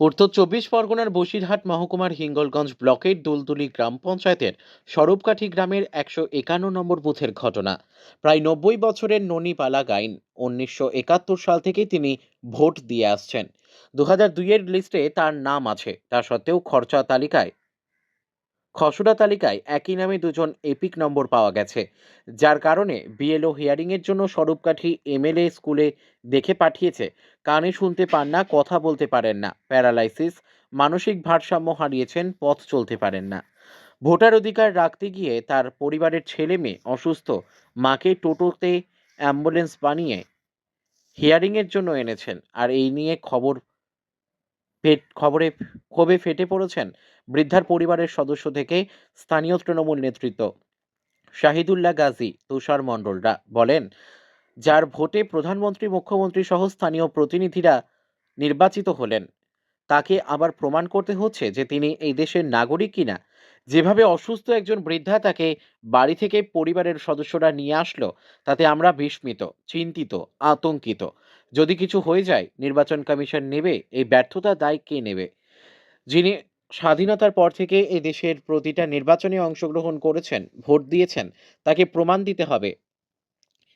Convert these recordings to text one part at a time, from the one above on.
উত্তর চব্বিশ পরগনার বসিরহাট মহকুমার হিঙ্গলগঞ্জ ব্লকের দুলদুলি গ্রাম পঞ্চায়েতের স্বরূপকাঠি গ্রামের একশো একান্ন নম্বর বুথের ঘটনা। প্রায় নব্বই বছরের ননিপালা গাইন উনিশশো একাত্তর সাল থেকে তিনি ভোট দিয়ে আসছেন। দু হাজার দুইয়ের লিস্টে তার নাম আছে। তা সত্ত্বেও খরচা তালিকায় খসড়া তালিকায় একই নামে দুজন এপিক নম্বর পাওয়া গেছে। যার কারণে বিএলও হিয়ারিংয়ের জন্য স্বরূপকাঠি এমএলএ স্কুলে দেখে পাঠিয়েছে। কানে শুনতে পান না, কথা বলতে পারেন না। প্যারালাইসিস, মানসিক ভারসাম্য হারিয়েছেন, পথ চলতে পারেন না। ভোটার অধিকার রাখতে গিয়ে তার পরিবারের ছেলে মেয়ে অসুস্থ, মাকে টোটোতে অ্যাম্বুলেন্স বানিয়ে হিয়ারিংয়ের জন্য এনেছেন। আর এই নিয়ে খবর পেট খবরে ক্ষোভে ফেটে পড়েছেন বৃদ্ধার পরিবারের সদস্য থেকে স্থানীয় তৃণমূল নেতৃত্ব। শাহিদুল্লাহ গাজী, তুষার মণ্ডলরা বলেন, যার ভোটে প্রধানমন্ত্রী, মুখ্যমন্ত্রী সহ স্থানীয় প্রতিনিধিরা নির্বাচিত হলেন, তাকে আবার প্রমাণ করতে হচ্ছে যে তিনি এই দেশের নাগরিক কিনা। যেভাবে অসুস্থ একজন বৃদ্ধা তাকে বাড়ি থেকে পরিবারের সদস্যরা নিয়ে আসলো, তাতে আমরা বিস্মিত, চিন্তিত, আতঙ্কিত। যদি কিছু হয়ে যায়, নির্বাচন কমিশন নেবে, এই ব্যর্থতা দায় কে নেবে? যিনি স্বাধীনতার পর থেকে এই দেশের প্রতিটা নির্বাচনে অংশগ্রহণ করেছেন, ভোট দিয়েছেন, তাকে প্রমাণ দিতে হবে।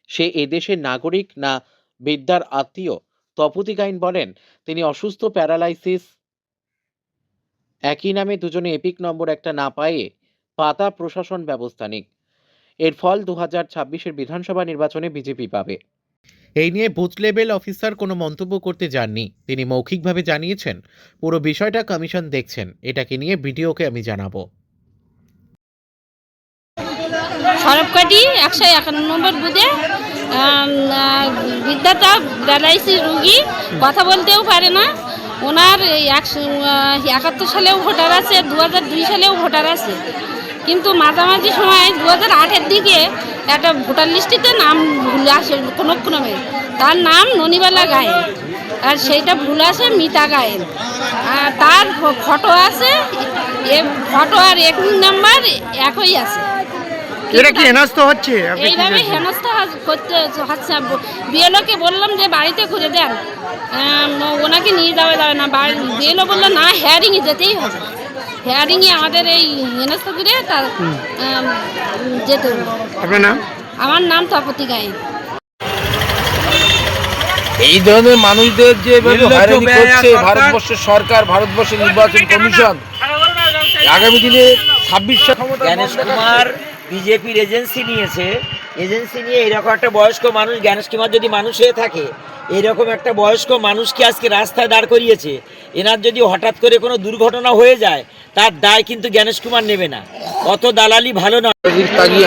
সে এদেশের নাগরিক না বিদ্যার আত্মীয়? তপতি গাইন বলেন, তিনি অসুস্থ প্যারালাইসিস একই নামে দুজনে এপিক নম্বর একটা না পায়ে পাতা প্রশাসন ব্যবস্থা নিক। এর ফল দু হাজার ছাব্বিশের বিধানসভা নির্বাচনে বিজেপি পাবে। এই নিয়ে বুথ লেভেল অফিসার কোনো মন্তব্য করতে যাননি। তিনি মৌখিকভাবে জানিয়েছেন পুরো বিষয়টা কমিশন দেখছেন। এটাকে নিয়ে ভিডিওকে আমি জানাব। সরবকাটি একশো একান্ন নম্বর বুধে বিদ্যাটা প্যারালাইসিস রুগী কথা বলতেও পারে না। ওনার একশো একাত্তর সালেও ভোটার আছে দু হাজার দুই সালেও ভোটার আছে। কিন্তু মাঝামাঝি সময় দু হাজার আটের দিকে একটা ভোটার লিস্টিতে নাম ভুল আসে কোনো তার নাম ননিবালা গায়েন। আর সেইটা ভুল আসে মিতা গায়েন। আর তার ফটো আছে, এ ফটো আর এক নাম্বার একই আছে। এটা কি হেনস্থ হচ্ছে? এইভাবে? হেনস্থা করতে হচ্ছে বিএলওকে বললাম যে বাড়িতে ঘুরে দেন। ওনাকে নিয়ে যাওয়া যাবে না। বিএলও বলল না হেয়ারিংয়ে যেতেই হবে। হেয়ারিংয়ে আমাদের এই হেনস্থা করে তার যেতে হবে। আপনার নাম? আমার নাম তপতি গায়ে এই ধরনের মানুষদের যে হয়রানি করছে ভারতবর্ষের সরকার ভারতবর্ষের নির্বাচন কমিশন আগামী দিনে ছাব্বিশ কুমার বিজেপির এজেন্সি নিয়েছে, এজেন্সি নিয়ে এরকম একটা বয়স্ক মানুষ জ্ঞানেশ কুমার যদি মানুষ হয়ে থাকে, এরকম একটা বয়স্ক মানুষকে আজকে রাস্তায় দাঁড় করিয়েছে, এনার যদি হঠাৎ করে কোনো দুর্ঘটনা হয়ে যায়, তার দায় কিন্তু জ্ঞানেশ কুমার নেবে না। অত দালালি ভালো নয়।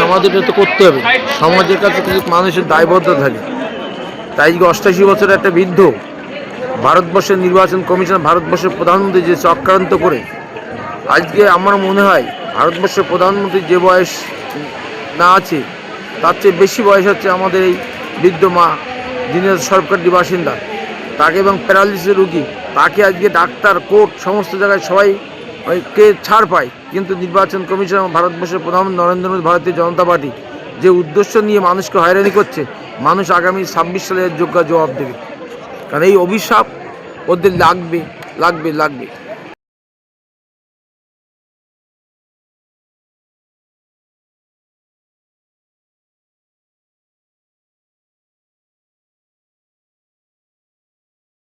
আমাদের তো করতে হবে। সমাজের কাছে কিছু মানুষের দায়বদ্ধ থাকে তাই অষ্টাশি বছরের একটা বৃদ্ধ, ভারতবর্ষের নির্বাচন কমিশন, ভারতবর্ষের প্রধানমন্ত্রী যে চক্রান্ত করে, আজকে আমার মনে হয় ভারতবর্ষের প্রধানমন্ত্রী যে বয়স না আছে, তার চেয়ে বেশি বয়স হচ্ছে আমাদের এই বৃদ্ধ মা, যিনি সরকারি বাসিন্দা। তাকে এবং প্যারালিসিস রুগী, তাকে আজকে ডাক্তার, কোর্ট, সমস্ত জায়গায় সবাই কে ছাড় পায়। কিন্তু নির্বাচন কমিশন ভারতবর্ষের প্রধানমন্ত্রী নরেন্দ্র মোদী, ভারতীয় জনতা পার্টি যে উদ্দেশ্য নিয়ে মানুষকে হয়রানি করছে, মানুষ আগামী ছাব্বিশ সালে এর যোগ্য জবাব দেবে। কারণ এই অভিশাপ ওদের লাগবে লাগবে লাগবে।